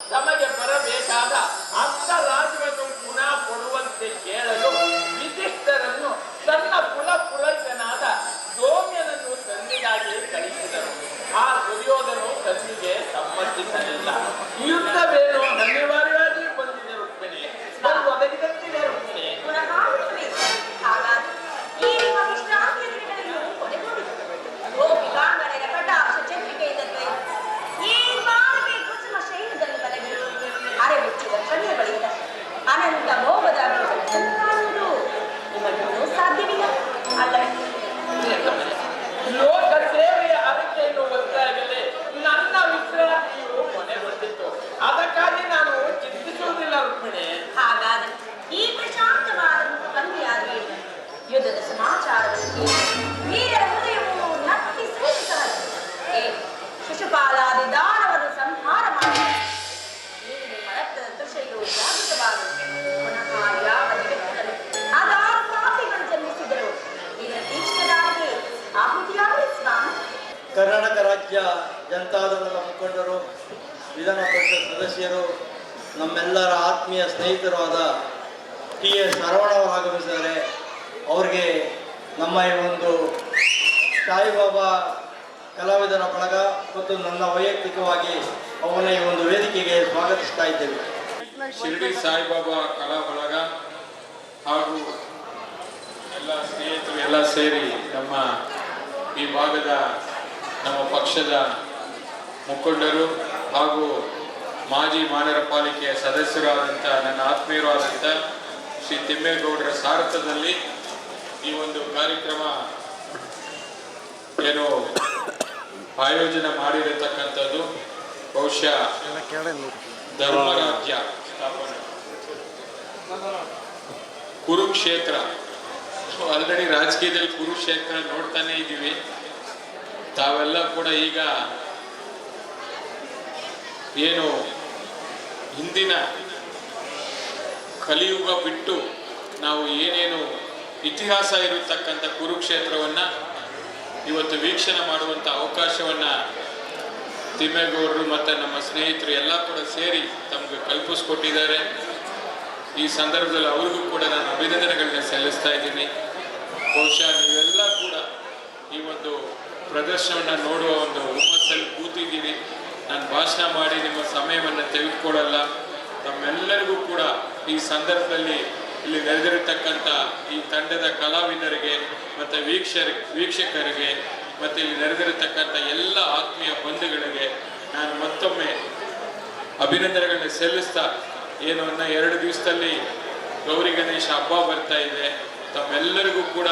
ತಮಗೆ ಬರಬೇಕಾದ ಅರ್ಧ ರಾಜ್ಯವನ್ನು ಕೊಡುವಂತೆ ಕೇಳಲು ಕರ್ನಾಟಕ ರಾಜ್ಯ ಜನತಾದಳದ ಮುಖಂಡರು, ವಿಧಾನ ಪರಿಷತ್ ಸದಸ್ಯರು, ನಮ್ಮೆಲ್ಲರ ಆತ್ಮೀಯ ಸ್ನೇಹಿತರು ಆದ ಟಿ ಎಸ್ ಶರವಣವರು ಆಗಮಿಸಿದ್ದಾರೆ. ಅವರಿಗೆ ನಮ್ಮ ಈ ಒಂದು ಸಾಯಿಬಾಬಾ ಕಲಾವಿದರ ಬಳಗ ಮತ್ತು ನನ್ನ ವೈಯಕ್ತಿಕವಾಗಿ ಅವನ ಈ ಒಂದು ವೇದಿಕೆಗೆ ಸ್ವಾಗತಿಸ್ತಾ ಇದ್ದೇವೆ. ಶಿರಡಿ ಸಾಯಿಬಾಬಾ ಕಲಾ ಬಳಗ ಹಾಗೂ ಎಲ್ಲ ಸ್ನೇಹಿತರು ಎಲ್ಲ ಸೇರಿ ನಮ್ಮ ಈ ಭಾಗದ ನಮ್ಮ ಪಕ್ಷದ ಮುಖಂಡರು ಹಾಗೂ ಮಾಜಿ ಮಾನರ ಪಾಲಿಕೆಯ ಸದಸ್ಯರಾದಂಥ ನನ್ನ ಆತ್ಮೀಯರು ಆದಂಥ ಶ್ರೀ ತಿಮ್ಮೇಗೌಡರ ಸಾರಥದಲ್ಲಿ ಈ ಒಂದು ಕಾರ್ಯಕ್ರಮ ಏನು ಆಯೋಜನೆ ಮಾಡಿರತಕ್ಕಂಥದ್ದು. ಬಹುಶಃ ಧರ್ಮರಾಜ್ಯ ಕುರುಕ್ಷೇತ್ರ. ಆಲ್ರೆಡಿ ರಾಜಕೀಯದಲ್ಲಿ ಕುರುಕ್ಷೇತ್ರ ನೋಡ್ತಾನೆ ಇದ್ದೀವಿ. ತಾವೆಲ್ಲ ಕೂಡ ಈಗ ಏನು ಹಿಂದಿನ ಕಲಿಯುಗ ಬಿಟ್ಟು ನಾವು ಏನೇನು ಇತಿಹಾಸ ಇರತಕ್ಕಂಥ ಕುರುಕ್ಷೇತ್ರವನ್ನು ಇವತ್ತು ವೀಕ್ಷಣೆ ಮಾಡುವಂಥ ಅವಕಾಶವನ್ನು ತಿಮ್ಮೇಗೌಡರು ಮತ್ತು ನಮ್ಮ ಸ್ನೇಹಿತರು ಎಲ್ಲ ಕೂಡ ಸೇರಿ ತಮಗೆ ಕಲ್ಪಿಸ್ಕೊಟ್ಟಿದ್ದಾರೆ. ಈ ಸಂದರ್ಭದಲ್ಲಿ ಅವ್ರಿಗೂ ಕೂಡ ನಾನು ಅಭಿನಂದನೆಗಳನ್ನ ಸಲ್ಲಿಸ್ತಾ ಇದ್ದೀನಿ. ಬಹುಶಃ ನೀವೆಲ್ಲ ಕೂಡ ಈ ಒಂದು ಪ್ರದರ್ಶನವನ್ನು ನೋಡುವ ಒಂದು ಹುಮ್ಮಸ್ಸಲ್ಲಿ ಕೂತಿದ್ದೀನಿ. ನಾನು ಭಾಷಣ ಮಾಡಿ ನಿಮ್ಮ ಸಮಯವನ್ನು ತೆಗೆದುಕೊಡಲ್ಲ ತಮ್ಮೆಲ್ಲರಿಗೂ ಕೂಡ ಈ ಸಂದರ್ಭದಲ್ಲಿ ಇಲ್ಲಿ ನೆರೆದಿರತಕ್ಕಂಥ ಈ ತಂಡದ ಕಲಾವಿದರಿಗೆ ಮತ್ತು ವೀಕ್ಷರ, ವೀಕ್ಷಕರಿಗೆ ಮತ್ತು ಇಲ್ಲಿ ನೆರೆದಿರತಕ್ಕಂಥ ಎಲ್ಲ ಆತ್ಮೀಯ ಬಂಧುಗಳಿಗೆ ನಾನು ಮತ್ತೊಮ್ಮೆ ಅಭಿನಂದನೆಗಳನ್ನು ಸಲ್ಲಿಸ್ತಾ ಏನು ಅನ್ನ ಎರಡು ದಿವಸದಲ್ಲಿ ಗೌರಿ ಗಣೇಶ ಹಬ್ಬ ಬರ್ತಾ ಇದೆ. ತಮ್ಮೆಲ್ಲರಿಗೂ ಕೂಡ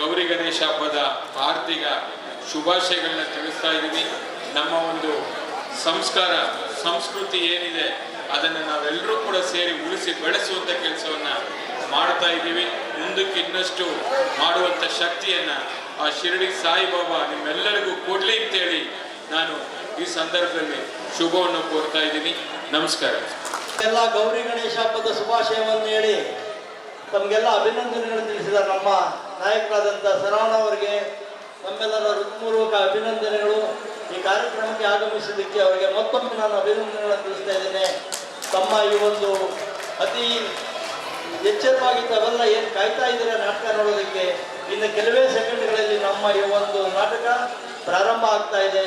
ಗೌರಿ ಗಣೇಶ ಹಬ್ಬದ ಆರ್ಥಿಕ ಶುಭಾಶಯಗಳನ್ನ ತಿಳಿಸ್ತಾ ಇದ್ದೀನಿ. ನಮ್ಮ ಒಂದು ಸಂಸ್ಕಾರ, ಸಂಸ್ಕೃತಿ ಏನಿದೆ, ಅದನ್ನು ನಾವೆಲ್ಲರೂ ಕೂಡ ಸೇರಿ ಉಳಿಸಿ ಬೆಳೆಸುವಂಥ ಕೆಲಸವನ್ನ ಮಾಡ್ತಾ ಇದ್ದೀವಿ. ಮುಂದಕ್ಕೆ ಇನ್ನಷ್ಟು ಮಾಡುವಂಥ ಶಕ್ತಿಯನ್ನು ಆ ಶಿರಡಿ ಸಾಯಿಬಾಬಾ ನಿಮ್ಮೆಲ್ಲರಿಗೂ ಕೊಡಲಿ ಅಂತೇಳಿ ನಾನು ಈ ಸಂದರ್ಭದಲ್ಲಿ ಶುಭವನ್ನು ಕೋರ್ತಾ ಇದ್ದೀನಿ. ನಮಸ್ಕಾರ. ಎಲ್ಲ ಗೌರಿ ಗಣೇಶ ಹಬ್ಬದ ಶುಭಾಶಯವನ್ನು ಹೇಳಿ ತಮಗೆಲ್ಲ ಅಭಿನಂದನೆಗಳನ್ನು ತಿಳಿಸಿದ ನಮ್ಮ ನಾಯಕರಾದಂಥ ಸರವಣ ಅವರಿಗೆ ನಮ್ಮೆಲ್ಲರ ಹೃತ್ಪೂರ್ವಕ ಅಭಿನಂದನೆಗಳು. ಈ ಕಾರ್ಯಕ್ರಮಕ್ಕೆ ಆಗಮಿಸಿದ್ದಕ್ಕೆ ಅವರಿಗೆ ಮತ್ತೊಮ್ಮೆ ನಾನು ಅಭಿನಂದನೆಗಳನ್ನು ತಿಳಿಸ್ತಾ ಇದ್ದೇನೆ. ತಮ್ಮ ಈ ಒಂದು ಅತಿ ಎಚ್ಚರವಾಗಿ ತಾವೆಲ್ಲ ಏನು ಕಾಯ್ತಾ ಇದ್ದೀರಾ ನಾಟಕ ನೋಡೋದಕ್ಕೆ? ಇನ್ನು ಕೆಲವೇ ಸೆಕೆಂಡ್ಗಳಲ್ಲಿ ನಮ್ಮ ಈ ಒಂದು ನಾಟಕ ಪ್ರಾರಂಭ ಆಗ್ತಾ ಇದೆ.